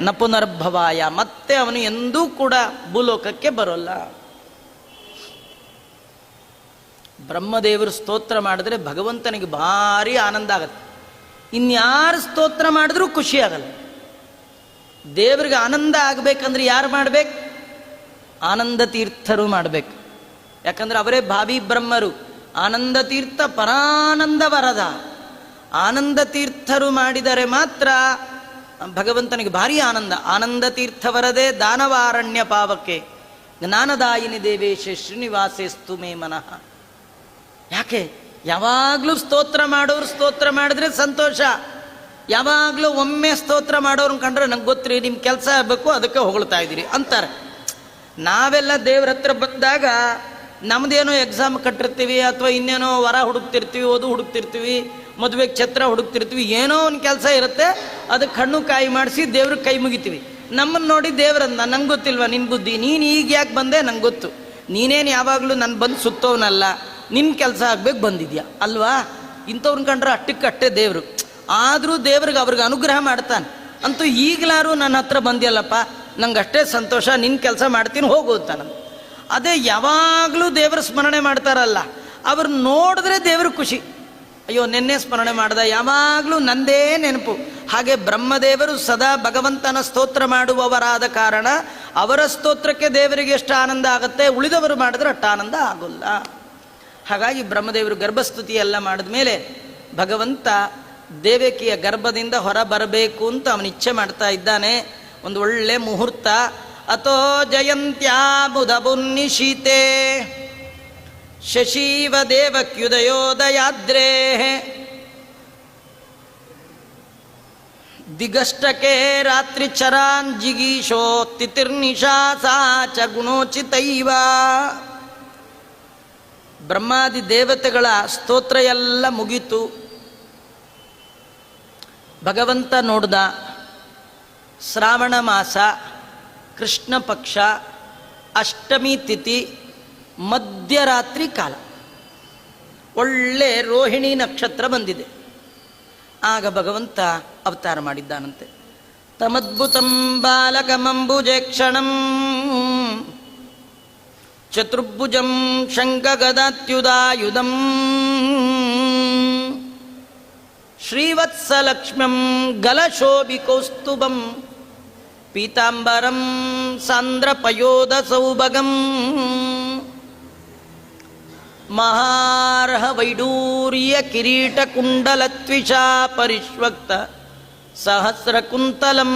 ನ ಪುನರ್ಭವಾಯ ಮತ್ತೆ ಅವನು ಎಂದೂ ಕೂಡ ಭೂಲೋಕಕ್ಕೆ ಬರೋಲ್ಲ. ಬ್ರಹ್ಮದೇವರು ಸ್ತೋತ್ರ ಮಾಡಿದ್ರೆ ಭಗವಂತನಿಗೆ ಭಾರಿ ಆನಂದ ಆಗತ್ತೆ. ಇನ್ಯಾರು ಸ್ತೋತ್ರ ಮಾಡಿದ್ರೂ ಖುಷಿ ಆಗಲ್ಲ. ದೇವರಿಗೆ ಆನಂದ ಆಗಬೇಕಂದ್ರೆ ಯಾರು ಮಾಡ್ಬೇಕು? ಆನಂದ ತೀರ್ಥರು ಮಾಡಬೇಕು. ಯಾಕಂದ್ರೆ ಅವರೇ ಭಾವಿ ಬ್ರಹ್ಮರು. ಆನಂದ ತೀರ್ಥ ಪರಾನಂದ ವರದ. ಆನಂದ ತೀರ್ಥರು ಮಾಡಿದರೆ ಮಾತ್ರ ಭಗವಂತನಿಗೆ ಭಾರಿ ಆನಂದ. ಆನಂದ ತೀರ್ಥವರದೇ ದಾನವಾರಣ್ಯ ಪಾವಕ್ಕೆ. ಜ್ಞಾನದಾಯಿನಿ ದೇವೇಶ ಶ್ರೀನಿವಾಸೇಸ್ತು ಮೇ ಮನಃ. ಯಾಕೆ? ಯಾವಾಗಲೂ ಸ್ತೋತ್ರ ಮಾಡೋರು ಸ್ತೋತ್ರ ಮಾಡಿದ್ರೆ ಸಂತೋಷ. ಯಾವಾಗಲೂ ಒಮ್ಮೆ ಸ್ತೋತ್ರ ಮಾಡೋರನ್ನ ಕಂಡ್ರೆ ನಂಗೆ ಗೊತ್ತ್ರಿ ನಿಮ್ಮ ಕೆಲಸ ಆಗಬೇಕು, ಅದಕ್ಕೆ ಹೊಗಳ್ತಾ ಇದ್ದೀರಿ ಅಂತಾರೆ. ನಾವೆಲ್ಲ ದೇವ್ರ ಹತ್ರ ಬಂದಾಗ ನಮ್ಮದೇನೋ ಎಕ್ಸಾಮ್ ಕಟ್ಟಿರ್ತೀವಿ ಅಥವಾ ಇನ್ನೇನೋ ವರ ಹುಡುಕ್ತಿರ್ತೀವಿ, ಓದು ಹುಡುಕ್ತಿರ್ತೀವಿ. ಮದುವೆಗೆ ಛತ್ರ ಹುಡುಕ್ತಿರ್ತೀವಿ, ಏನೋ ಒಂದು ಕೆಲಸ ಇರುತ್ತೆ ಅದಕ್ಕೆ ಕಣ್ಣು ಕಾಯಿ ಮಾಡಿಸಿ ದೇವ್ರಿಗೆ ಕೈ ಮುಗಿತೀವಿ. ನಮ್ಮನ್ನು ನೋಡಿ ದೇವ್ರನ್ನ ನಂಗೆ ಗೊತ್ತಿಲ್ವಾ ನಿನ್ನ ಬುದ್ಧಿ? ನೀನು ಈಗ ಯಾಕೆ ಬಂದೆ ನಂಗೆ ಗೊತ್ತು. ನೀನೇನು ಯಾವಾಗಲೂ ನಾನು ಬಂದು ಸುತ್ತೋನಲ್ಲ ನಿನ್ನ ಕೆಲಸ ಆಗ್ಬೇಕು ಬಂದಿದ್ಯಾ? ಅಲ್ವಾ? ಇಂಥವ್ರನ್ನ ಕಂಡ್ರೆ ಅಟ್ಟಕ್ಕೆ ಅಟ್ಟೆ ದೇವರು. ಆದರೂ ದೇವ್ರಿಗೆ ಅವ್ರಿಗೆ ಅನುಗ್ರಹ ಮಾಡ್ತಾನೆ. ಅಂತೂ ಈಗಲಾರು ನನ್ನ ಹತ್ರ ಬಂದಿಯಲ್ಲಪ್ಪ, ನಂಗೆ ಅಷ್ಟೇ ಸಂತೋಷ ನಿನ್ನ ಕೆಲಸ ಮಾಡ್ತೀನಿ, ಹೋಗು ನಾನು ಅದೇ ಯಾವಾಗಲೂ ದೇವರ ಸ್ಮರಣೆ ಮಾಡ್ತಾರಲ್ಲ, ಅವ್ರು ನೋಡಿದ್ರೆ ದೇವ್ರಿಗೆ ಖುಷಿ. ಅಯ್ಯೋ, ನಿನ್ನೆ ಸ್ಮರಣೆ ಮಾಡಿದ, ಯಾವಾಗಲೂ ನಂದೇ ನೆನಪು. ಹಾಗೆ ಬ್ರಹ್ಮದೇವರು ಸದಾ ಭಗವಂತನ ಸ್ತೋತ್ರ ಮಾಡುವವರಾದ ಕಾರಣ ಅವರ ಸ್ತೋತ್ರಕ್ಕೆ ದೇವರಿಗೆ ಎಷ್ಟು ಆನಂದ ಆಗುತ್ತೆ, ಉಳಿದವರು ಮಾಡಿದ್ರೆ ಅಷ್ಟು ಆನಂದ ಆಗೋಲ್ಲ. ಹಾಗಾಗಿ ಬ್ರಹ್ಮದೇವರು ಗರ್ಭಸ್ತುತಿ ಎಲ್ಲ ಮಾಡಿದ ಮೇಲೆ ಭಗವಂತ ದೇವಕಿಯ ಗರ್ಭದಿಂದ ಹೊರ ಬರಬೇಕು ಅಂತ ಅವನ ಇಚ್ಛೆ ಮಾಡ್ತಾ ಇದ್ದಾನೆ. ಒಂದು ಒಳ್ಳೆ ಮುಹೂರ್ತ. ಅಥೋ ಜಯಂತ್ಯಾ ಬುಧಬುನ್ನಿಶೀತೆ ಶಶೀವ ದೇವಕ್ಯುದಯೋದಯಾದ್ರೇ. ದಿಗಷ್ಟಕೆ ರಾತ್ರಿ ಚರಾನ್ ಜಿಗೀಶೋ ತಿತಿರ್ನಿಶಾ ಸಾ ಚ ಗುಣೋಚಿತೈವ ಬ್ರಹ್ಮಾದಿ ದೇವತೆಗಳ ಸ್ತೋತ್ರ ಎಲ್ಲ ಮುಗಿತು. ಭಗವಂತ ನೋಡ್ದ ಶ್ರಾವಣ ಮಾಸ, ಕೃಷ್ಣ ಪಕ್ಷ, ಅಷ್ಟಮಿ ತಿಥಿ ಮಧ್ಯರಾತ್ರಿ ಕಾಲ. ಒಳ್ಳೆ ರೋಹಿಣಿ ನಕ್ಷತ್ರ ಬಂದಿದೆ. ಆಗ ಭಗವಂತ ಅವತಾರ ಮಾಡಿದ್ದಾನಂತೆ. ತಮದ್ಭುತಂ ಬಾಲಕಮಂಬುಜೇಕ್ಷಣಂ ಚತುರ್ಭುಜಂ ಶಂಖಗದಾತ್ಯುದಾಯುದಂ ಶ್ರೀವತ್ಸಲಕ್ಷ್ಮ್ಯಂ ಗಲಶೋಭಿಕೌಸ್ತುಭಂ. ಪೀತಾಂಬರಂ ಸಾಂದ್ರಪಯೋಧ ಸೌಭಗಂ ಮಹಾರ್ಹ ವೈಡೂರ್ಯ ಕಿರೀಟ ಕುಂಡಲತ್ವಿಷಾ ಪರಿಷ್ವಕ್ತ ಸಹಸ್ರಕುಂತಲಂ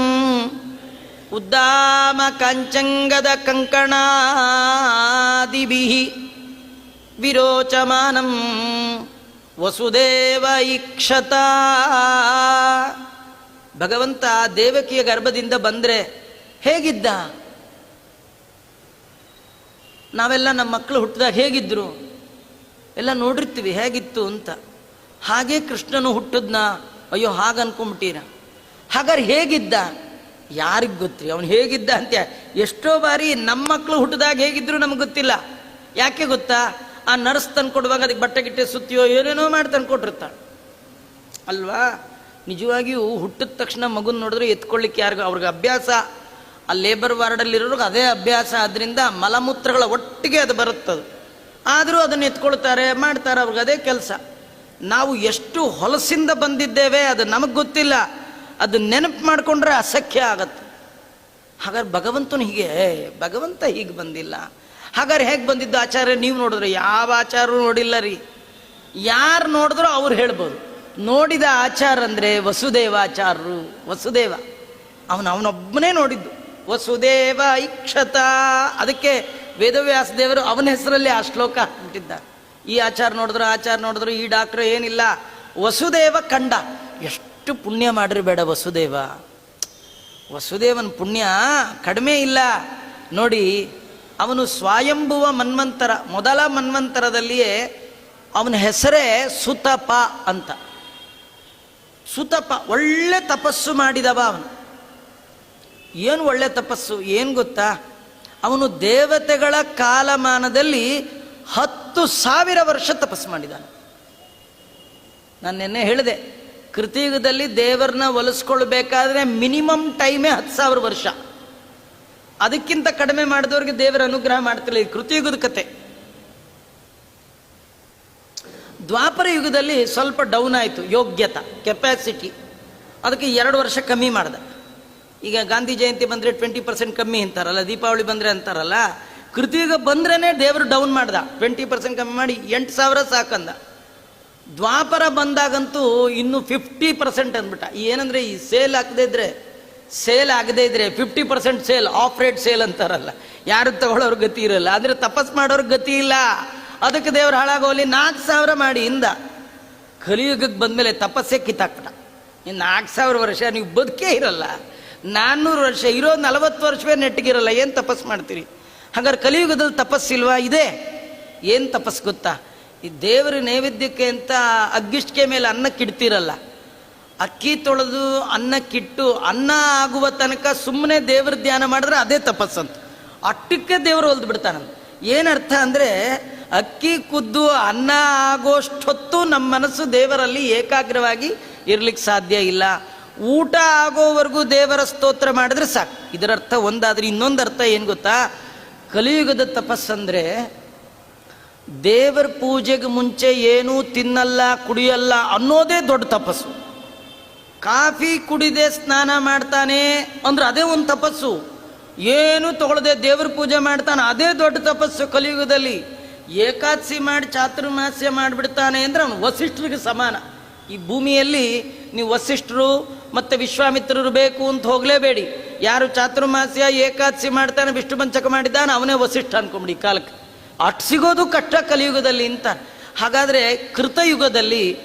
ಉದ್ದಾಮ ಕಾಂಚಂಗದ ಕಂಕಣಾದಿಭಿ ವಿರೋಚಮಾನಂ. ವಸುದೇವ ಇಕ್ಷತ. ಭಗವಂತ ದೇವಕಿಯ ಗರ್ಭದಿಂದ ಬಂದರೆ ಹೇಗಿದ್ದ? ನಾವೆಲ್ಲ ನಮ್ಮ ಮಕ್ಕಳು ಹುಟ್ಟಿದಾಗ ಹೇಗಿದ್ರು? ಎಲ್ಲ ನೋಡಿರ್ತೀವಿ, ಹೇಗಿತ್ತು ಅಂತ. ಹಾಗೆ ಕೃಷ್ಣನು ಹುಟ್ಟದ್ನ, ಅಯ್ಯೋ ಹಾಗೆ ಅನ್ಕೊಂಬಿಟ್ಟೀರ ಹಾಗಾದ್ರೆ ಹೇಗಿದ್ದ? ಯಾರಿಗೆ ಗೊತ್ತ್ರಿ? ಅವನು ಹೇಗಿದ್ದ ಅಂತ ಎಷ್ಟೋ ಬಾರಿ ನಮ್ಮ ಮಕ್ಕಳು ಹುಟ್ಟಿದಾಗ ಹೇಗಿದ್ರು ನಮ್ಗೆ ಗೊತ್ತಿಲ್ಲ. ಯಾಕೆ ಗೊತ್ತಾ? ಆ ನರ್ಸ್ ತಂದು ಕೊಡುವಾಗ ಅದಕ್ಕೆ ಬಟ್ಟೆ ಗಿಟ್ಟೆ ಸುತ್ತಿಯೋ, ಏನೇನೋ ಮಾಡಿ ತಂದು ಅಲ್ವಾ? ನಿಜವಾಗಿಯೂ ಹುಟ್ಟಿದ ತಕ್ಷಣ ಮಗುನ ನೋಡಿದ್ರೆ ಎತ್ಕೊಳ್ಳಿಕ್ಕೆ ಯಾರಿಗೂ ಅವ್ರಿಗೆ ಅಭ್ಯಾಸ. ಆ ಲೇಬರ್ ವಾರ್ಡಲ್ಲಿರೋರ್ಗೆ ಅದೇ ಅಭ್ಯಾಸ. ಆದ್ರಿಂದ ಮಲಮೂತ್ರಗಳ ಒಟ್ಟಿಗೆ ಅದು ಬರುತ್ತದು. ಆದರೂ ಅದನ್ನು ಎತ್ಕೊಳ್ತಾರೆ, ಮಾಡ್ತಾರೆ, ಅವ್ರಿಗೆ ಅದೇ ಕೆಲಸ. ನಾವು ಎಷ್ಟು ಹೊಲಸಿಂದ ಬಂದಿದ್ದೇವೆ ಅದು ನಮಗೆ ಗೊತ್ತಿಲ್ಲ. ಅದು ನೆನಪು ಮಾಡಿಕೊಂಡ್ರೆ ಅಸಖ್ಯ ಆಗತ್ತೆ. ಹಾಗಾದ್ರೆ ಭಗವಂತನು ಹೀಗೆ ಭಗವಂತ ಹೀಗೆ ಬಂದಿಲ್ಲ. ಹಾಗಾದ್ರೆ ಹೇಗೆ ಬಂದಿದ್ದು ಆಚಾರ್ಯ? ನೀವು ನೋಡಿದ್ರೆ ಯಾವ ಆಚಾರ್ಯರು ನೋಡಿಲ್ಲ ರೀ. ಯಾರು ನೋಡಿದ್ರೂ ಅವ್ರು ಹೇಳ್ಬೋದು. ನೋಡಿದ ಆಚಾರ ಅಂದರೆ ವಸುದೇವಾಚಾರ್ಯರು ವಸುದೇವ. ಅವನು ಅವನೊಬ್ಬನೇ ನೋಡಿದ್ದು. ವಸುದೇವ ಇಕ್ಷತ. ಅದಕ್ಕೆ ವೇದವ್ಯಾಸ ದೇವರು ಅವನ ಹೆಸರಲ್ಲಿ ಆ ಶ್ಲೋಕ ಬಿಟ್ಟಿದ್ದ ಈ ಆಚಾರ ನೋಡಿದ್ರು ಆಚಾರ ನೋಡಿದ್ರು, ಈ ಡಾಕ್ಟ್ರು ಏನಿಲ್ಲ. ವಸುದೇವ ಕಂಡ. ಎಷ್ಟು ಪುಣ್ಯ ಮಾಡ್ರಿ ಬೇಡ ವಸುದೇವ. ವಸುದೇವನ ಪುಣ್ಯ ಕಡಿಮೆ ಇಲ್ಲ. ನೋಡಿ, ಅವನು ಸ್ವಯಂಭುವ ಮನ್ವಂತರ, ಮೊದಲ ಮನ್ವಂತರದಲ್ಲಿಯೇ ಅವನ ಹೆಸರೇ ಸುತಪ ಅಂತ. ಸುತಪ, ಒಳ್ಳೆ ತಪಸ್ಸು ಮಾಡಿದವ ಅವನು. ಏನು ಒಳ್ಳೆ ತಪಸ್ಸು? ಏನು ಗೊತ್ತಾ? ಅವನು ದೇವತೆಗಳ ಕಾಲಮಾನದಲ್ಲಿ ಹತ್ತು ಸಾವಿರ ವರ್ಷ ತಪಸ್ಸು ಮಾಡಿದ್ದಾನೆ ನಾನು ನಿನ್ನೆ ಹೇಳಿದೆ, ಕೃತಿಯುಗದಲ್ಲಿ ದೇವರನ್ನ ಒಲಿಸ್ಕೊಳ್ಬೇಕಾದ್ರೆ ಮಿನಿಮಮ್ ಟೈಮೇ ಹತ್ತು ಸಾವಿರ ವರ್ಷ. ಅದಕ್ಕಿಂತ ಕಡಿಮೆ ಮಾಡಿದವ್ರಿಗೆ ದೇವರ ಅನುಗ್ರಹ ಮಾಡ್ತಿಲ್ಲ ಈ ಕೃತಿಯುಗದ ಕತೆ. ದ್ವಾಪರ ಯುಗದಲ್ಲಿ ಸ್ವಲ್ಪ ಡೌನ್ ಆಯಿತು, ಯೋಗ್ಯತಾ ಕೆಪಾಸಿಟಿ ಅದಕ್ಕೆ ಎರಡು ವರ್ಷ ಕಮ್ಮಿ ಮಾಡ್ದ. ಈಗ ಗಾಂಧಿ ಜಯಂತಿ ಬಂದರೆ ಟ್ವೆಂಟಿ ಪರ್ಸೆಂಟ್ ಕಮ್ಮಿ ಅಂತಾರಲ್ಲ, ದೀಪಾವಳಿ ಬಂದರೆ ಅಂತಾರಲ್ಲ, ಕೃತಿಯುಗ ಬಂದ್ರೇ ದೇವರು ಡೌನ್ ಮಾಡ್ದ. ಟ್ವೆಂಟಿ ಪರ್ಸೆಂಟ್ ಕಮ್ಮಿ ಮಾಡಿ ಎಂಟು ಸಾವಿರ ಸಾಕಂದ. ದ್ವಾಪರ ಬಂದಾಗಂತೂ ಇನ್ನು ಫಿಫ್ಟಿ ಪರ್ಸೆಂಟ್ ಅಂದ್ಬಿಟ್ಟ. ಏನಂದ್ರೆ, ಈ ಸೇಲ್ ಆಗದೇ ಇದ್ರೆ ಸೇಲ್ ಆಗದೇ ಇದ್ರೆ fifty percent sale off rate sale ಅಂತಾರಲ್ಲ. ಯಾರು ತಗೊಳ್ಳೋರು ಗತಿ ಇರಲ್ಲ. ಆದರೆ ತಪಸ್ ಮಾಡೋರು ಗತಿ ಇಲ್ಲ. ಅದಕ್ಕೆ ದೇವ್ರು ಹಾಳಾಗೋಲಿ ನಾಲ್ಕು ಸಾವಿರ ಮಾಡಿ ಇಂದ ಕಲಿಯುಗಕ್ಕೆ ಬಂದಮೇಲೆ ತಪಸ್ಸೇ ಕಿತ್ತಾಕ್ಬಿಟ್ಟ. ಇನ್ನು ನಾಲ್ಕು ಸಾವಿರ ವರ್ಷ ನೀವು ಬದುಕೇ ಇರಲ್ಲ. ನಾನ್ನೂರು ವರ್ಷ ಇರೋ ನಲವತ್ತು ವರ್ಷವೇ ನೆಟ್ಟಿಗಿರಲ್ಲ, ಏನು ತಪಸ್ ಮಾಡ್ತೀರಿ? ಹಾಗಾದ್ರೆ ಕಲಿಯುಗದಲ್ಲಿ ತಪಸ್ಸಿಲ್ವಾ? ಇದೆ. ಏನು ತಪಸ್ ಗೊತ್ತಾ? ಈ ದೇವರ ನೈವೇದ್ಯಕ್ಕೆ ಅಂತ ಅಗ್ಗಿಷ್ಟಿಗೆ ಮೇಲೆ ಅನ್ನಕ್ಕಿಡ್ತಿರಲ್ಲ ಅಕ್ಕಿ ತೊಳೆದು ಅನ್ನಕ್ಕಿಟ್ಟು ಅನ್ನ ಆಗುವ ತನಕ ಸುಮ್ಮನೆ ದೇವ್ರ ಧ್ಯಾನ ಮಾಡಿದ್ರೆ ಅದೇ ತಪಸ್ಸಂತ. ಅಟ್ಟಕ್ಕೆ ದೇವರು ಹೊಲ್ದು ಬಿಡ್ತಾನಂತ. ಏನರ್ಥ ಅಂದರೆ, ಅಕ್ಕಿ ಕುದ್ದು ಅನ್ನ ಆಗೋಷ್ಟೊತ್ತು ನಮ್ಮ ಮನಸ್ಸು ದೇವರಲ್ಲಿ ಏಕಾಗ್ರವಾಗಿ ಇರಲಿಕ್ಕೆ ಸಾಧ್ಯ ಇಲ್ಲ. ಊಟ ಆಗೋವರೆಗೂ ದೇವರ ಸ್ತೋತ್ರ ಮಾಡಿದ್ರೆ ಸಾಕು. ಇದರ ಅರ್ಥ ಒಂದಾದ್ರೆ ಇನ್ನೊಂದು ಅರ್ಥ ಏನು ಗೊತ್ತಾ? ಕಲಿಯುಗದ ತಪಸ್ಸಂದ್ರೆ ದೇವರ ಪೂಜೆಗೆ ಮುಂಚೆ ಏನೂ ತಿನ್ನಲ್ಲ, ಕುಡಿಯಲ್ಲ ಅನ್ನೋದೇ ದೊಡ್ಡ ತಪಸ್ಸು. ಕಾಫಿ ಕುಡಿದೆ ಸ್ನಾನ ಮಾಡ್ತಾನೆ ಅಂದ್ರೆ ಅದೇ ಒಂದು ತಪಸ್ಸು. ಏನು ತಗೊಳ್ಳದೆ ದೇವ್ರ ಪೂಜೆ ಮಾಡ್ತಾನೆ, ಅದೇ ದೊಡ್ಡ ತಪಸ್ಸು ಕಲಿಯುಗದಲ್ಲಿ. ಏಕಾದಶಿ ಮಾಡಿ ಚಾತುರ್ಮಾಸ್ಯ ಮಾಡಿಬಿಡ್ತಾನೆ ಅಂದ್ರೆ ಅವನು ವಸಿಷ್ಠರಿಗೆ ಸಮಾನ. ಈ ಭೂಮಿಯಲ್ಲಿ ನೀವು ವಸಿಷ್ಠರು ಮತ್ತು ವಿಶ್ವಾಮಿತ್ರರು ಬೇಕು ಅಂತ ಹೋಗಲೇಬೇಡಿ. ಯಾರು ಚಾತುರ್ಮಾಸ್ಯ, ಏಕಾದಶಿ ಮಾಡ್ತಾನೆ, ವಿಷ್ಣು ಪಂಚಕ ಮಾಡಿದ್ದಾನೆ, ಅವನೇ ವಸಿಷ್ಠ ಅನ್ಕೊಂಬಿಡಿ ಕಾಲಕ್ಕೆ. ಅಟ್ ಸಿಗೋದು ಕಷ್ಟ ಕಲಿಯುಗದಲ್ಲಿ ಅಂತ ಹಾಗಾದರೆ ಕೃತಯುಗದಲ್ಲಿ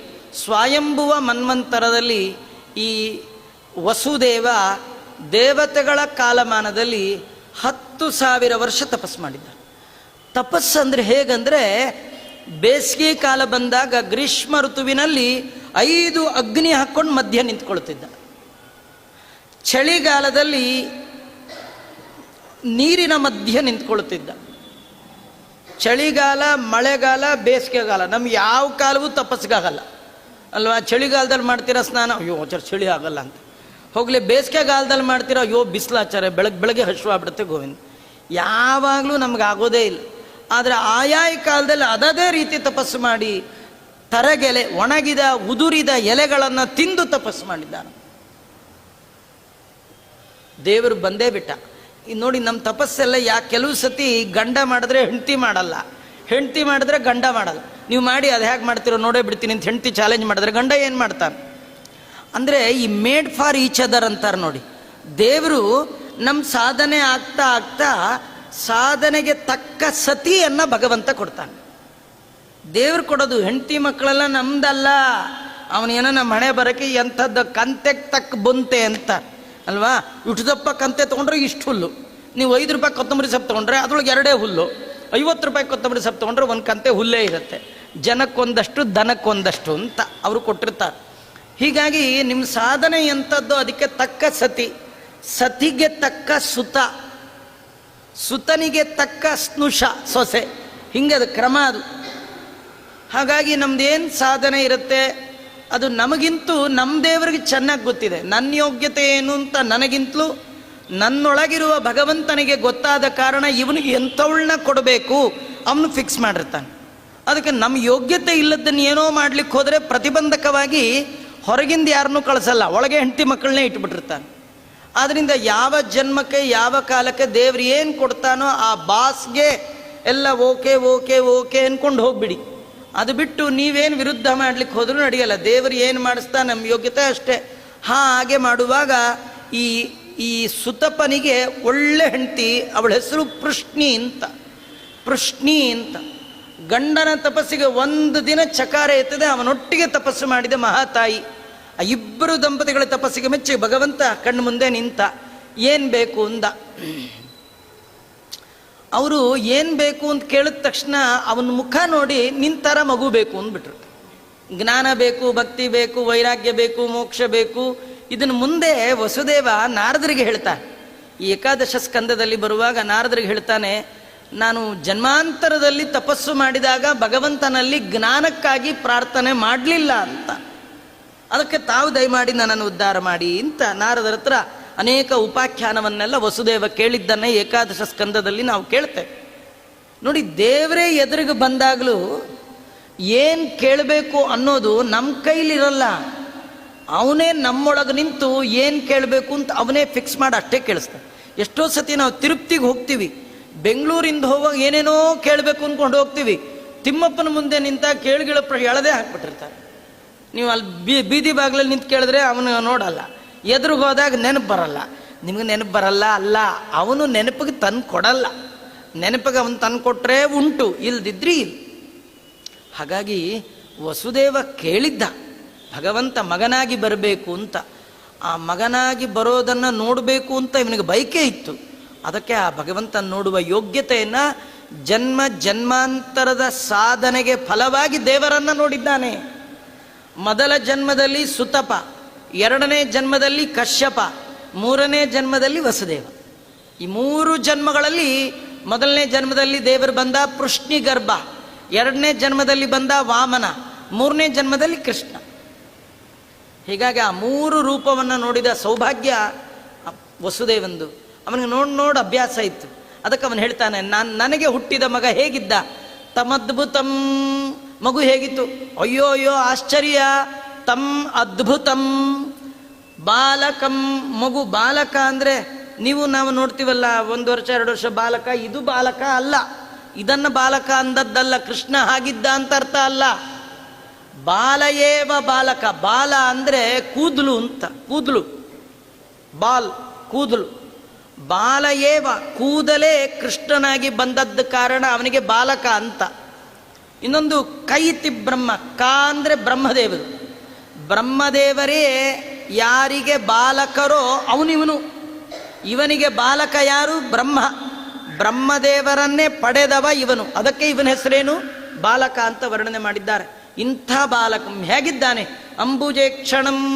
ಸ್ವಯಂಭುವ ಮನ್ವಂತರದಲ್ಲಿ ಈ ವಸುದೇವ ದೇವತೆಗಳ ಕಾಲಮಾನದಲ್ಲಿ ಹತ್ತು ಸಾವಿರ ವರ್ಷ ತಪಸ್ಸು ಮಾಡಿದ್ದ ತಪಸ್ಸಂದ್ರೆ ಹೇಗಂದ್ರೆ ಬೇಸಿಗೆ ಕಾಲ ಬಂದಾಗ ಗ್ರೀಷ್ಮ ಋತುವಿನಲ್ಲಿ ಐದು ಅಗ್ನಿ ಹಾಕ್ಕೊಂಡು ಮಧ್ಯ ನಿಂತ್ಕೊಳ್ತಿದ್ದ. ಚಳಿಗಾಲದಲ್ಲಿ ನೀರಿನ ಮಧ್ಯ ನಿಂತ್ಕೊಳ್ತಿದ್ದ. ಚಳಿಗಾಲ, ಮಳೆಗಾಲ, ಬೇಸಿಗೆಗಾಲ, ನಮ್ಗೆ ಯಾವ ಕಾಲವೂ ತಪಸ್ಸಿಗಾಗಲ್ಲ. ಅಲ್ವಾ? ಚಳಿಗಾಲದಲ್ಲಿ ಮಾಡ್ತೀರಾ ಸ್ನಾನ, ಅಯ್ಯೋ ಆಚಾರ ಚಳಿ ಆಗಲ್ಲ ಅಂತ. ಹೋಗ್ಲಿ, ಬೇಸಿಗೆಗಾಲದಲ್ಲಿ ಮಾಡ್ತೀರಾ, ಅಯ್ಯೋ, ಬಿಸಿಲಾಚಾರ ಬೆಳಗ್ಗೆ ಬೆಳಗ್ಗೆ ಹಶುವಾಗ್ಬಿಡುತ್ತೆ ಗೋವಿಂದ. ಯಾವಾಗಲೂ ನಮ್ಗೆ ಆಗೋದೇ ಇಲ್ಲ. ಆದರೆ ಆಯಾಯ ಕಾಲದಲ್ಲಿ ಅದದೇ ರೀತಿ ತಪಸ್ಸು ಮಾಡಿ ತರಗೆಲೆ, ಒಣಗಿದ, ಉದುರಿದ ಎಲೆಗಳನ್ನು ತಿಂದು ತಪಸ್ಸು ಮಾಡಿದ್ದಾನೆ. ದೇವರು ಬಂದೇ ಬಿಟ್ಟ. ನೋಡಿ ನಮ್ಮ ತಪಸ್ಸೆಲ್ಲ ಯಾಕೆ ಕೆಲವು ಸತಿ ಗಂಡ ಮಾಡಿದ್ರೆ ಹೆಂಡತಿ ಮಾಡಲ್ಲ. ಹೆಂಡತಿ ಮಾಡಿದ್ರೆ ಗಂಡ ಮಾಡಲ್ಲ. ನೀವು ಮಾಡಿ ಅದು ಹೇಗೆ ಮಾಡ್ತಿರೋ ನೋಡೇ ಬಿಡ್ತೀನಿ ಅಂತ ಹೆಂಡತಿ ಚಾಲೆಂಜ್ ಮಾಡಿದ್ರೆ ಗಂಡ ಏನು ಮಾಡ್ತಾನೆ? ಅಂದರೆ he made for each other ಅಂತಾರೆ ನೋಡಿ. ದೇವರು ನಮ್ಮ ಸಾಧನೆ ಆಗ್ತಾ ಆಗ್ತಾ ಸಾಧನೆಗೆ ತಕ್ಕ ಸತಿಯನ್ನ ಭಗವಂತ ಕೊಡ್ತಾನೆ. ದೇವ್ರು ಕೊಡೋದು ಹೆಂಡತಿ ಮಕ್ಕಳೆಲ್ಲ ನಮ್ದಲ್ಲ. ಅವನೇನೋ ನಮ್ಮ ಹಣೆ ಬರೋಕೆ ಎಂಥದ್ದು ಕಂತೆಗೆ ತಕ್ಕ ಬಂತೆ ಅಂತ. ಅಲ್ವಾ? ಇಷ್ಟುದಪ್ಪ ಕಂತೆ ತೊಗೊಂಡ್ರೆ ಇಷ್ಟು ಹುಲ್ಲು. ನೀವು ಐದು ರೂಪಾಯಿ ಕೊತ್ತಂಬರಿ ಸೊಪ್ಪು ತೊಗೊಂಡ್ರೆ ಅದ್ರೊಳಗೆ ಎರಡೇ ಹುಲ್ಲು. ಐವತ್ತು ರೂಪಾಯಿ ಕೊತ್ತಂಬರಿ ಸೊಪ್ಪು ತೊಗೊಂಡ್ರೆ ಒಂದು ಕಂತೆ ಹುಲ್ಲೇ ಇರುತ್ತೆ. ಜನಕ್ಕೊಂದಷ್ಟು, ದನಕ್ಕೊಂದಷ್ಟು ಅಂತ ಅವರು ಕೊಟ್ಟಿರ್ತಾರೆ. ಹೀಗಾಗಿ ನಿಮ್ಮ ಸಾಧನೆ ಎಂಥದ್ದು ಅದಕ್ಕೆ ತಕ್ಕ ಸತಿ. ಸತಿಗೆ ತಕ್ಕ ಸುತ. ಸುತನಿಗೆ ತಕ್ಕ ಸ್ನುಷ ಸೊಸೆ. ಹಿಂಗೆ ಅದು ಕ್ರಮ ಅದು. ಹಾಗಾಗಿ ನಮ್ದೇನು ಸಾಧನೆ ಇರುತ್ತೆ, ಅದು ನಮಗಿಂತೂ ನಮ್ಮ ದೇವರಿಗೆ ಚೆನ್ನಾಗಿ ಗೊತ್ತಿದೆ. ನನ್ನ ಯೋಗ್ಯತೆ ಏನು ಅಂತ ನನಗಿಂತಲೂ, ನನ್ನೊಳಗಿರುವ ಭಗವಂತನಿಗೆ ಗೊತ್ತಾದ ಕಾರಣ ಇವನಿಗೆ ಎಂಥವಳನ್ನ ಕೊಡಬೇಕು, ಅವನು ಫಿಕ್ಸ್ ಮಾಡಿರ್ತಾನೆ. ಅದಕ್ಕೆ ನಮ್ಮ ಯೋಗ್ಯತೆ ಇಲ್ಲದನ್ನು ಏನೋ ಮಾಡ್ಲಿಕ್ಕೆ ಹೋದರೆ ಪ್ರತಿಬಂಧಕವಾಗಿ ಹೊರಗಿಂದ ಯಾರನ್ನೂ ಕಳಿಸಲ್ಲ, ಒಳಗೆ ಹೆಂಡತಿ ಮಕ್ಕಳನ್ನೇ ಇಟ್ಬಿಟ್ಟಿರ್ತಾನೆ. ಆದ್ದರಿಂದ ಯಾವ ಜನ್ಮಕ್ಕೆ, ಯಾವ ಕಾಲಕ್ಕೆ ದೇವ್ರು ಏನು ಕೊಡ್ತಾನೋ ಆ ಬಾಸ್ಗೆ ಎಲ್ಲ ಓಕೆ ಓಕೆ ಓಕೆ ಅನ್ಕೊಂಡು ಹೋಗ್ಬಿಡಿ. ಅದು ಬಿಟ್ಟು ನೀವೇನು ವಿರುದ್ಧ ಮಾಡ್ಲಿಕ್ಕೆ ಹೋದರೂ ನಡೆಯಲ್ಲ. ದೇವರು ಏನು ಮಾಡಿಸ್ತಾ ನಮ್ಮ ಯೋಗ್ಯತೆ ಅಷ್ಟೇ. ಹಾಗೆ ಮಾಡುವಾಗ ಈ ಈ ಸುತಪನಿಗೆ ಒಳ್ಳೆ ಹೆಂಡತಿ, ಅವಳ ಹೆಸರು ಪೃಷ್ಣಿ ಅಂತ. ಪೃಷ್ಣಿ ಅಂತ. ಗಂಡನ ತಪಸ್ಸಿಗೆ ಒಂದು ದಿನ ಚಕಾರ ಎತ್ತದೆ, ಅವನೊಟ್ಟಿಗೆ ತಪಸ್ಸು ಮಾಡಿದ ಮಹಾತಾಯಿ. ಆ ಇಬ್ಬರು ದಂಪತಿಗಳ ತಪಸ್ಸಿಗೆ ಮೆಚ್ಚಿ ಭಗವಂತ ಕಣ್ಣು ಮುಂದೆ ನಿಂತ, ಏನು ಬೇಕು? ಅಂದ. ಅವರು, ಏನು ಬೇಕು? ಅಂತ ಕೇಳಿದ ತಕ್ಷಣ ಅವನ ಮುಖ ನೋಡಿ, ನಿಂತರ ಮಗು ಬೇಕು? ಅಂದ್ಬಿಟ್ರು. ಜ್ಞಾನ ಬೇಕು, ಭಕ್ತಿ ಬೇಕು, ವೈರಾಗ್ಯ ಬೇಕು, ಮೋಕ್ಷ ಬೇಕು. ಇದನ್ನ ಮುಂದೆ ವಸುದೇವ ನಾರದರಿಗೆ ಹೇಳ್ತಾ, ಈ ಏಕಾದಶ ಸ್ಕಂದದಲ್ಲಿ ಬರುವಾಗ ನಾರದರಿಗೆ ಹೇಳ್ತಾನೆ, ನಾನು ಜನ್ಮಾಂತರದಲ್ಲಿ ತಪಸ್ಸು ಮಾಡಿದಾಗ ಭಗವಂತನಲ್ಲಿ ಜ್ಞಾನಕ್ಕಾಗಿ ಪ್ರಾರ್ಥನೆ ಮಾಡಲಿಲ್ಲ ಅಂತ. ಅದಕ್ಕೆ ತಾವು ದಯಮಾಡಿ ನನ್ನನ್ನು ಉದ್ಧಾರ ಮಾಡಿ ಅಂತ ನಾರದರ ಹತ್ರ ಅನೇಕ ಉಪಾಖ್ಯಾನವನ್ನೆಲ್ಲ ವಸುದೇವ ಕೇಳಿದ್ದನ್ನೇ ಏಕಾದಶ ಸ್ಕಂದದಲ್ಲಿ ನಾವು ಕೇಳ್ತೇವೆ. ನೋಡಿ, ದೇವರೇ ಎದುರಿಗೆ ಬಂದಾಗಲೂ ಏನು ಕೇಳಬೇಕು ಅನ್ನೋದು ನಮ್ಮ ಕೈಲಿರಲ್ಲ. ಅವನೇ ನಮ್ಮೊಳಗೆ ನಿಂತು ಏನು ಕೇಳಬೇಕು ಅಂತ ಅವನೇ ಫಿಕ್ಸ್ ಮಾಡಿ ಅಷ್ಟೇ ಕೇಳಿಸ್ತಾನೆ. ಎಷ್ಟೋ ಸತಿ ನಾವು ತಿರುಪ್ತಿಗೆ ಹೋಗ್ತೀವಿ. ಬೆಂಗಳೂರಿಂದ ಹೋಗುವಾಗ ಏನೇನೋ ಕೇಳಬೇಕು ಅಂದ್ಕೊಂಡು ಹೋಗ್ತೀವಿ. ತಿಮ್ಮಪ್ಪನ ಮುಂದೆ ನಿಂತ ಕೇಳಿಗಿಳ ಎಳದೇ ಹಾಕ್ಬಿಟ್ಟಿರ್ತಾರೆ. ನೀವು ಅಲ್ಲಿ ಬೀ ಬೀದಿ ಬಾಗಿಲಲ್ಲಿ ನಿಂತು ಕೇಳಿದ್ರೆ ಅವನು ನೋಡಲ್ಲ. ಎದುರು ಹೋದಾಗ ನೆನಪು ಬರಲ್ಲ. ನಿಮಗೆ ನೆನಪು ಬರಲ್ಲ ಅಲ್ಲ. ಅವನು ನೆನಪಿಗೆ ತಂದು ಕೊಡಲ್ಲ. ನೆನಪಿಗೆ ಅವನು ತಂದು ಕೊಟ್ಟರೆ ಉಂಟು, ಇಲ್ದಿದ್ರಿ ಹಾಗಾಗಿ ವಸುದೇವ ಕೇಳಿದ್ದ, ಭಗವಂತ ಮಗನಾಗಿ ಬರಬೇಕು ಅಂತ. ಆ ಮಗನಾಗಿ ಬರೋದನ್ನು ನೋಡಬೇಕು ಅಂತ ಇವನಿಗೆ ಬಯಕೆ ಇತ್ತು. ಅದಕ್ಕೆ ಆ ಭಗವಂತ ನೋಡುವ ಯೋಗ್ಯತೆಯನ್ನು ಜನ್ಮ ಜನ್ಮಾಂತರದ ಸಾಧನೆಗೆ ಫಲವಾಗಿ ದೇವರನ್ನ ನೋಡಿದ್ದಾನೆ. ಮೊದಲ ಜನ್ಮದಲ್ಲಿ ಸುತಪ, ಎರಡನೇ ಜನ್ಮದಲ್ಲಿ ಕಶ್ಯಪ, ಮೂರನೇ ಜನ್ಮದಲ್ಲಿ ವಸುದೇವ. ಈ ಮೂರು ಜನ್ಮಗಳಲ್ಲಿ ಮೊದಲನೇ ಜನ್ಮದಲ್ಲಿ ದೇವರು ಬಂದ ಪೃಷ್ಣಿ ಗರ್ಭ ಎರಡನೇ ಜನ್ಮದಲ್ಲಿ ಬಂದ ವಾಮನ, ಮೂರನೇ ಜನ್ಮದಲ್ಲಿ ಕೃಷ್ಣ. ಹೀಗಾಗಿ ಆ ಮೂರು ರೂಪವನ್ನು ನೋಡಿದ ಸೌಭಾಗ್ಯ ವಸುದೇವಂದು. ಅವನಿಗೆ ನೋಡಿ ನೋಡಿ ಅಭ್ಯಾಸ ಇತ್ತು. ಅದಕ್ಕೆ ಅವನು ಹೇಳ್ತಾನೆ, ನಾನು ನನಗೆ ಹುಟ್ಟಿದ ಮಗ ಹೇಗಿದ್ದ? ತಮದ್ಭುತಂ ಮಗು ಹೇಗಿತ್ತು? ಅಯ್ಯೋ ಅಯ್ಯೋ, ಆಶ್ಚರ್ಯ. ತಮ್ ಅದ್ಭುತಂ. ಬಾಲಕಂ ಮಗು ಬಾಲಕ ಅಂದರೆ ನೀವು ನಾವು ನೋಡ್ತೀವಲ್ಲ, ಒಂದು ವರ್ಷ, ಎರಡು ವರ್ಷ ಬಾಲಕ, ಇದು ಬಾಲಕ ಅಲ್ಲ. ಇದನ್ನ ಬಾಲಕ ಅಂದದ್ದಲ್ಲ, ಕೃಷ್ಣ ಹಾಗಿದ್ದ ಅಂತ ಅರ್ಥ ಅಲ್ಲ. ಬಾಲಯೇವ ಬಾಲಕ? ಬಾಲ ಅಂದರೆ ಕೂದಲು ಅಂತ, ಕೂದಲು. ಬಾಲ್, ಕೂದಲು. ಬಾಲಯೇವ ಕೂದಲೇ ಕೃಷ್ಣನಾಗಿ ಬಂದದ್ದ ಕಾರಣ ಅವನಿಗೆ ಬಾಲಕ ಅಂತ. ಇನ್ನೊಂದು ಕೈತಿ ಬ್ರಹ್ಮ, ಕ ಅಂದರೆ ಬ್ರಹ್ಮದೇವರು. ಬ್ರಹ್ಮದೇವರೇ ಯಾರಿಗೆ ಬಾಲಕರೋ ಅವನಿವನು. ಇವನಿಗೆ ಬಾಲಕ ಯಾರು? ಬ್ರಹ್ಮ. ಬ್ರಹ್ಮದೇವರನ್ನೇ ಪಡೆದವ ಇವನು. ಅದಕ್ಕೆ ಇವನ ಹೆಸರೇನು? ಬಾಲಕ ಅಂತ ವರ್ಣನೆ ಮಾಡಿದ್ದಾರೆ. ಇಂಥ ಬಾಲಕ ಹೇಗಿದ್ದಾನೆ? ಅಂಬುಜೆ ಕ್ಷಣಂ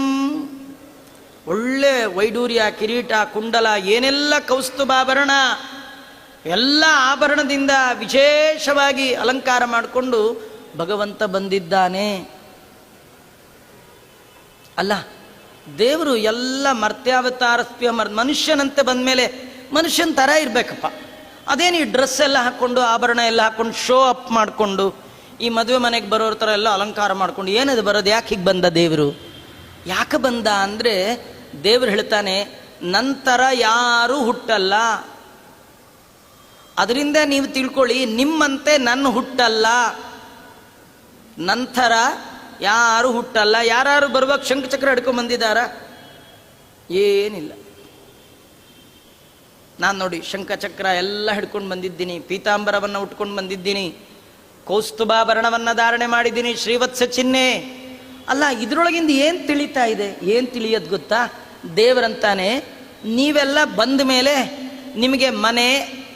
ಒಳ್ಳೆ ವೈಡೂರ್ಯ, ಕಿರೀಟ, ಕುಂಡಲ, ಏನೆಲ್ಲ ಕೌಸ್ತುಭಾಭರಣ. ಎಲ್ಲ ಆಭರಣದಿಂದ ವಿಶೇಷವಾಗಿ ಅಲಂಕಾರ ಮಾಡಿಕೊಂಡು ಭಗವಂತ ಬಂದಿದ್ದಾನೆ. ಅಲ್ಲ, ದೇವರು ಎಲ್ಲ ಮರ್ತ್ಯಾವತಾರಸ್ಯ ಮರ್, ಮನುಷ್ಯನಂತೆ ಬಂದಮೇಲೆ ಮನುಷ್ಯನ ಥರ ಇರಬೇಕಪ್ಪ. ಅದೇನು ಈ ಡ್ರೆಸ್ ಎಲ್ಲ ಹಾಕ್ಕೊಂಡು, ಆಭರಣ ಎಲ್ಲ ಹಾಕ್ಕೊಂಡು ಶೋ ಅಪ್ ಮಾಡಿಕೊಂಡು, ಈ ಮದುವೆ ಮನೆಗೆ ಬರೋರ ಥರ ಎಲ್ಲ ಅಲಂಕಾರ ಮಾಡ್ಕೊಂಡು, ಏನದು ಬರೋದು? ಯಾಕೆ ಹೀಗೆ ಬಂದ ದೇವರು? ಯಾಕೆ ಬಂದ ಅಂದರೆ ದೇವರು ಹೇಳ್ತಾನೆ ನಂತರ ಯಾರೂ ಹುಟ್ಟಲ್ಲ. ಅದರಿಂದ ನೀವು ತಿಳ್ಕೊಳ್ಳಿ, ನಿಮ್ಮಂತೆ ನನ್ನ ಹುಟ್ಟಲ್ಲ. ನಂತರ ಯಾರು ಹುಟ್ಟಲ್ಲ ಯಾರು ಬರುವಾಗ ಶಂಖಚಕ್ರ ಹಿಡ್ಕೊಂಡ್ ಬಂದಿದ್ದಾರ ಏನಿಲ್ಲ. ನಾನು ನೋಡಿ ಶಂಖಚಕ್ರ ಎಲ್ಲ ಹಿಡ್ಕೊಂಡು ಬಂದಿದ್ದೀನಿ ಪೀತಾಂಬರವನ್ನು ಉಟ್ಕೊಂಡು ಬಂದಿದ್ದೀನಿ ಕೌಸ್ತುಭಾಭರಣವನ್ನು ಧಾರಣೆ ಮಾಡಿದ್ದೀನಿ, ಶ್ರೀವತ್ಸ ಚಿಹ್ನೆ. ಅಲ್ಲ, ಇದರೊಳಗಿಂದ ಏನು ತಿಳಿತಾ ಇದೆ? ಏನು ತಿಳಿಯೋದು ಗೊತ್ತಾ? ದೇವರಂತಾನೆ, ನೀವೆಲ್ಲ ಬಂದ ಮೇಲೆ ನಿಮಗೆ ಮನೆ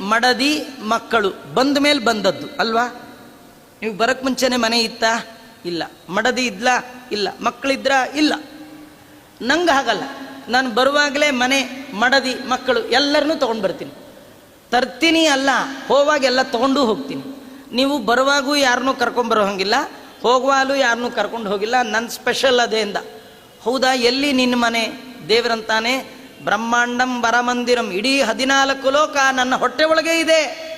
ಮಡದಿ ಮಕ್ಕಳು ಬಂದ ಮೇಲೆ ಬಂದದ್ದು, ಅಲ್ವಾ? ನೀವು ಬರಕ್ಕೆ ಮುಂಚೆನೆ ಮನೆ ಇತ್ತಾ? ಇಲ್ಲ. ಮಡದಿ ಇದ್ಲ? ಇಲ್ಲ. ಮಕ್ಕಳಿದ್ರ? ಇಲ್ಲ. ನಂಗೆ ಹಾಗಲ್ಲ ನಾನು ಬರುವಾಗಲೇ ಮನೆ, ಮಡದಿ ಮಕ್ಕಳು ಎಲ್ಲರನ್ನೂ ತಗೊಂಡು ಬರ್ತೀನಿ. ತರ್ತೀನಿ ಅಲ್ಲ ಹೋಗುವಾಗ ಎಲ್ಲ ತೊಗೊಂಡು ಹೋಗ್ತೀನಿ. ನೀವು ಬರುವಾಗೂ ಯಾರನ್ನೂ ಕರ್ಕೊಂಬರೋ ಹಂಗಿಲ್ಲ. ಹೋಗುವಾಗಲೂ ಯಾರನ್ನೂ ಕರ್ಕೊಂಡು ಹೋಗಿಲ್ಲ. ನನ್ನ ಸ್ಪೆಷಲ್ ಅದೇ ಅಂದ ಹೌದಾ? ಎಲ್ಲಿ ನಿನ್ನ ಮನೆ? ದೇವರಂತಾನೆ? ಬ್ರಹ್ಮಾಂಡಂ ಬರಮಂದಿರಂ ಇಡೀ ಹದಿನಾಲ್ಕು ಲೋಕ ನನ್ನ ಹೊಟ್ಟೆ ಒಳಗೆ ಇದೆ.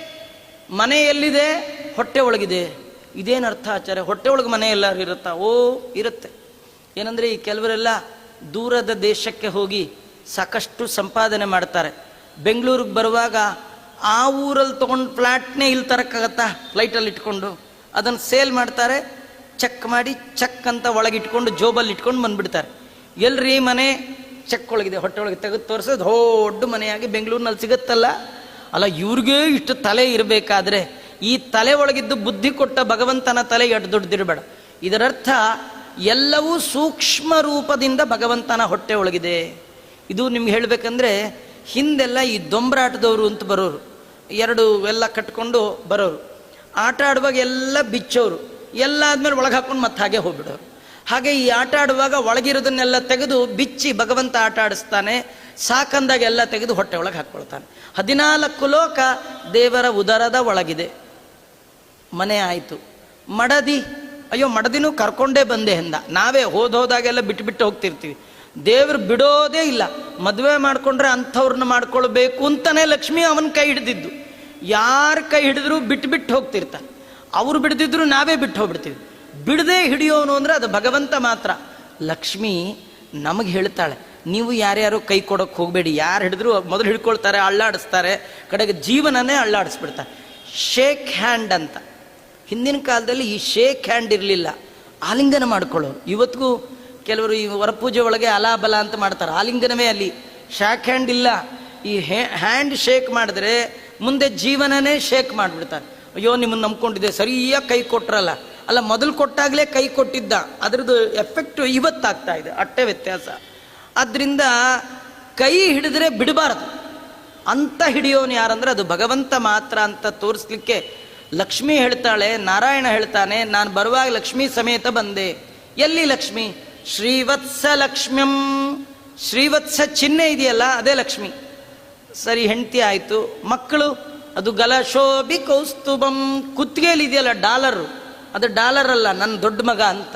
ಮನೆ ಎಲ್ಲಿದೆ? ಹೊಟ್ಟೆ ಒಳಗಿದೆ. ಇದೇನು ಅರ್ಥ ಆಚಾರ್ಯ? ಹೊಟ್ಟೆ ಒಳಗೆ ಮನೆ ಎಲ್ಲರೂ ಇರುತ್ತಾ? ಓ, ಇರುತ್ತೆ. ಏನಂದರೆ ಈ ಕೆಲವರೆಲ್ಲ ದೂರದ ದೇಶಕ್ಕೆ ಹೋಗಿ ಸಾಕಷ್ಟು ಸಂಪಾದನೆ ಮಾಡ್ತಾರೆ. ಬೆಂಗಳೂರಿಗೆ ಬರುವಾಗ ಆ ಊರಲ್ಲಿ ತೊಗೊಂಡು ಫ್ಲ್ಯಾಟ್ನೇ ಇಲ್ಲಿ ತರಕ್ಕಾಗತ್ತಾ? ಫ್ಲೈಟಲ್ಲಿ ಇಟ್ಕೊಂಡು. ಅದನ್ನು ಸೇಲ್ ಮಾಡ್ತಾರೆ. ಚೆಕ್ ಮಾಡಿ ಚೆಕ್ ಅಂತ ಒಳಗಿಟ್ಕೊಂಡು ಜೋಬಲ್ಲಿ ಇಟ್ಕೊಂಡು ಬಂದುಬಿಡ್ತಾರೆ. ಎಲ್ರಿ ಮನೆ ಚೆಕ್ ಒಳಗಿದೆ ಹೊಟ್ಟೆ ಒಳಗೆ ತೆಗೆದು ತೋರಿಸೋದು, ದೊಡ್ಡ ಮನೆಯಾಗಿ ಬೆಂಗಳೂರಿನಲ್ಲಿ ಸಿಗುತ್ತಲ್ಲ? ಅಲ್ಲ, ಇವ್ರಿಗೇ ಇಷ್ಟು ತಲೆ ಇರಬೇಕಾದ್ರೆ ಈ ತಲೆ ಒಳಗಿದ್ದು ಬುದ್ಧಿ ಕೊಟ್ಟ ಭಗವಂತನ ತಲೆ ಎಟ್ಟು ದೊಡ್ಡದಿರಬೇಡ. ಇದರರ್ಥ, ಎಲ್ಲವೂ ಸೂಕ್ಷ್ಮ ರೂಪದಿಂದ ಭಗವಂತನ ಹೊಟ್ಟೆ ಒಳಗಿದೆ. ಇದು ನಿಮ್ಗೆ ಹೇಳಬೇಕಂದ್ರೆ, ಹಿಂದೆಲ್ಲ ಈ ದೊಂಬರಾಟದವರು ಅಂತ ಬರೋರು. ಎರಡು ಎಲ್ಲ ಕಟ್ಕೊಂಡು ಬರೋರು. ಆಟ ಆಡುವಾಗ ಎಲ್ಲ ಬಿಚ್ಚೋರು. ಎಲ್ಲ ಆದಮೇಲೆ ಒಳಗೆ ಹಾಕೊಂಡು ಮತ್ತೆ ಹಾಗೆ ಹೋಗ್ಬಿಡೋರು. ಹಾಗೆ ಈ ಆಟ ಆಡುವಾಗ ಒಳಗಿರೋದನ್ನೆಲ್ಲ ತೆಗೆದು ಬಿಚ್ಚಿ ಭಗವಂತ ಆಟ ಆಡಿಸ್ತಾನೆ. ಸಾಕಂದಾಗ ಎಲ್ಲ ತೆಗೆದು ಹೊಟ್ಟೆ ಒಳಗೆ ಹಾಕ್ಕೊಳ್ತಾನೆ. ಹದಿನಾಲ್ಕು ಲೋಕ ದೇವರ ಉದರದ ಒಳಗಿದೆ. ಮನೆ ಆಯಿತು. ಮಡದಿ. ಅಯ್ಯೋ, ಮಡದಿನೂ ಕರ್ಕೊಂಡೇ ಬಂದೆ ಎಂದ. ನಾವೇ ಹೋದ ಹೋದಾಗೆಲ್ಲ ಬಿಟ್ಟು ಬಿಟ್ಟು ಹೋಗ್ತಿರ್ತೀವಿ. ದೇವ್ರು ಬಿಡೋದೇ ಇಲ್ಲ. ಮದುವೆ ಮಾಡಿಕೊಂಡ್ರೆ ಅಂಥವ್ರನ್ನ ಮಾಡ್ಕೊಳ್ಬೇಕು ಅಂತಾನೆ ಲಕ್ಷ್ಮಿ ಅವನ ಕೈ ಹಿಡಿದಿದ್ದು. ಯಾರ ಕೈ ಹಿಡಿದ್ರು ಬಿಟ್ಟು ಬಿಟ್ಟು ಹೋಗ್ತಿರ್ತಾರೆ ಅವ್ರು ಬಿಡದಿದ್ರು ನಾವೇ ಬಿಟ್ಟು ಹೋಗ್ಬಿಡ್ತೀವಿ. ಬಿಡದೆ ಹಿಡಿಯೋನು ಅಂದ್ರೆ ಅದು ಭಗವಂತ ಮಾತ್ರ. ಲಕ್ಷ್ಮಿ ನಮಗೆ ಹೇಳ್ತಾಳೆ, ನೀವು ಯಾರ್ಯಾರು ಕೈ ಕೊಡೋಕೆ ಹೋಗಬೇಡಿ, ಯಾರು ಹಿಡಿದ್ರು ಮೊದಲು ಹಿಡ್ಕೊಳ್ತಾರೆ, ಅಳ್ಳಾಡಿಸ್ತಾರೆ, ಕಡೆಗೆ ಜೀವನನೇ ಅಳ್ಳಾಡಿಸ್ಬಿಡ್ತಾರೆ. ಶೇಕ್ ಹ್ಯಾಂಡ್ ಅಂತ. ಹಿಂದಿನ ಕಾಲದಲ್ಲಿ ಈ ಶೇಕ್ ಹ್ಯಾಂಡ್ ಇರಲಿಲ್ಲ. ಆಲಿಂಗನ ಮಾಡ್ಕೊಳ್ಳೋರು. ಇವತ್ತಿಗೂ ಕೆಲವರು ಈ ವರಪೂಜೆ ಒಳಗೆ ಅಲಾಬಲ ಅಂತ ಮಾಡ್ತಾರೆ. ಆಲಿಂಗನವೇ ಅಲ್ಲಿ. ಶಾಕ್ ಹ್ಯಾಂಡ್ ಇಲ್ಲ. ಈ ಹ್ಯಾಂಡ್ ಶೇಕ್ ಮಾಡಿದ್ರೆ ಮುಂದೆ ಜೀವನನೇ ಶೇಕ್ ಮಾಡಿಬಿಡ್ತಾರೆ. ಅಯ್ಯೋ, ನಿಮ್ಮನ್ನು ನಂಬ್ಕೊಂಡಿದ್ದೆ, ಸರಿಯಾಗಿ ಕೈ ಕೊಟ್ರಲ್ಲ. ಅಲ್ಲ, ಮೊದಲು ಕೊಟ್ಟಾಗಲೇ ಕೈ ಕೊಟ್ಟಿದ್ದ. ಅದರದ್ದು ಎಫೆಕ್ಟ್ ಇವತ್ತಾಗ್ತಾ ಇದೆ, ಅಟ್ಟೆ ವ್ಯತ್ಯಾಸ. ಆದ್ರಿಂದ ಕೈ ಹಿಡಿದ್ರೆ ಬಿಡಬಾರದು. ಅಂತ ಹಿಡಿಯೋನು ಯಾರಂದ್ರೆ ಅದು ಭಗವಂತ ಮಾತ್ರ ಅಂತ ತೋರಿಸ್ಲಿಕ್ಕೆ ಲಕ್ಷ್ಮಿ ಹೇಳ್ತಾಳೆ, ನಾರಾಯಣ ಹೇಳ್ತಾನೆ, ನಾನು ಬರುವಾಗ ಲಕ್ಷ್ಮಿ ಸಮೇತ ಬಂದೆ. ಎಲ್ಲಿ ಲಕ್ಷ್ಮಿ? ಶ್ರೀವತ್ಸ ಲಕ್ಷ್ಮ್ಯಂ. ಶ್ರೀವತ್ಸ ಚಿಹ್ನೆ ಇದೆಯಲ್ಲ, ಅದೇ ಲಕ್ಷ್ಮಿ. ಸರಿ, ಹೆಂಡತಿ ಆಯಿತು. ಮಕ್ಕಳು, ಅದು ಗಲಶೋಭಿ ಕೌಸ್ತುಭಂ ಕುತ್ತಿಗೆಯಲ್ಲಿ ಇದೆಯಲ್ಲ, ಡಾಲರು. ಅದು ಡಾಲರ್ ಅಲ್ಲ ನನ್ನ ದೊಡ್ಡ ಮಗ ಅಂತ.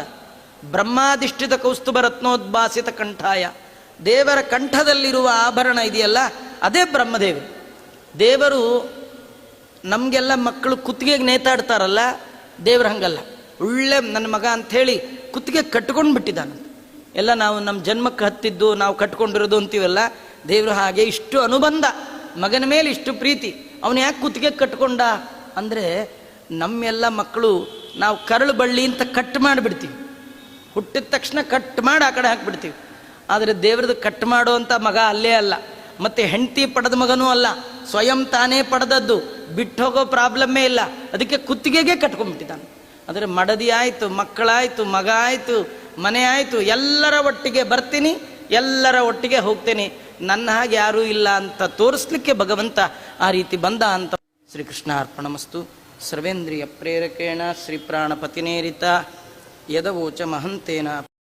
ಬ್ರಹ್ಮಾಧಿಷ್ಠಿತ ಕೌಸ್ತುಭ ರತ್ನೋದ್ಭಾಸಿತ ಕಂಠಾಯ. ದೇವರ ಕಂಠದಲ್ಲಿರುವ ಆಭರಣ ಇದೆಯಲ್ಲ, ಅದೇ ಬ್ರಹ್ಮದೇವರು ದೇವರು ನಮಗೆಲ್ಲ ಮಕ್ಕಳು ಕುತ್ತಿಗೆಗೆ ನೇತಾಡ್ತಾರಲ್ಲ, ದೇವ್ರ ಹಂಗಲ್ಲ. ಒಳ್ಳೆ ನನ್ನ ಮಗ ಅಂಥೇಳಿ ಕುತ್ತಿಗೆ ಕಟ್ಕೊಂಡು ಬಿಟ್ಟಿದ್ದಾನೆ. ಎಲ್ಲ ನಾವು ನಮ್ಮ ಜನ್ಮಕ್ಕೆ ಹತ್ತಿದ್ದು, ನಾವು ಕಟ್ಕೊಂಡಿರೋದು ಅಂತೀವಲ್ಲ, ದೇವರು ಹಾಗೆ ಇಷ್ಟು ಅನುಬಂಧ, ಮಗನ ಮೇಲೆ ಇಷ್ಟು ಪ್ರೀತಿ, ಅವನು ಯಾಕೆ ಕುತ್ತಿಗೆ ಕಟ್ಕೊಂಡ? ಅಂದರೆ ನಮ್ಮೆಲ್ಲ ಮಕ್ಕಳು ನಾವು ಕರಳು ಬಳ್ಳಿ ಅಂತ ಕಟ್ ಮಾಡಿಬಿಡ್ತೀವಿ. ಹುಟ್ಟಿದ ತಕ್ಷಣ ಕಟ್ ಮಾಡಿ ಆ ಕಡೆ ಹಾಕ್ಬಿಡ್ತೀವಿ. ಆದರೆ ದೇವ್ರದ್ದು ಕಟ್ ಮಾಡುವಂಥ ಮಗ ಅಲ್ಲೇ ಅಲ್ಲ. ಮತ್ತೆ ಹೆಂಡತಿ ಪಡೆದ ಮಗನೂ ಅಲ್ಲ. ಸ್ವಯಂ ತಾನೇ ಪಡೆದದ್ದು. ಬಿಟ್ಟು ಹೋಗೋ ಪ್ರಾಬ್ಲಮ್ಮೇ ಇಲ್ಲ. ಅದಕ್ಕೆ ಕುತ್ತಿಗೆಗೆ ಕಟ್ಕೊಂಡ್ಬಿಟ್ಟಿದ್ದಾನೆ. ಆದರೆ ಮಡದಿ ಆಯಿತು, ಮಕ್ಕಳಾಯಿತು, ಮಗ ಆಯಿತು, ಮನೆ ಆಯಿತು, ಎಲ್ಲರ ಒಟ್ಟಿಗೆ ಬರ್ತೀನಿ, ಎಲ್ಲರ ಒಟ್ಟಿಗೆ ಹೋಗ್ತೀನಿ. ನನ್ನ ಹಾಗೆ ಯಾರೂ ಇಲ್ಲ ಅಂತ ತೋರಿಸ್ಲಿಕ್ಕೆ ಭಗವಂತ ಆ ರೀತಿ ಬಂದ ಅಂತ ಶ್ರೀಕೃಷ್ಣ ಅರ್ಪಣಮಸ್ತು ಸರ್ವೇಂದ್ರಿಯ ಪ್ರೇರಕೇಣ ಶ್ರೀ ಪ್ರಾಣಪತಿನೇರಿತ ಯದವೋಚ ಮಹಂತೇನ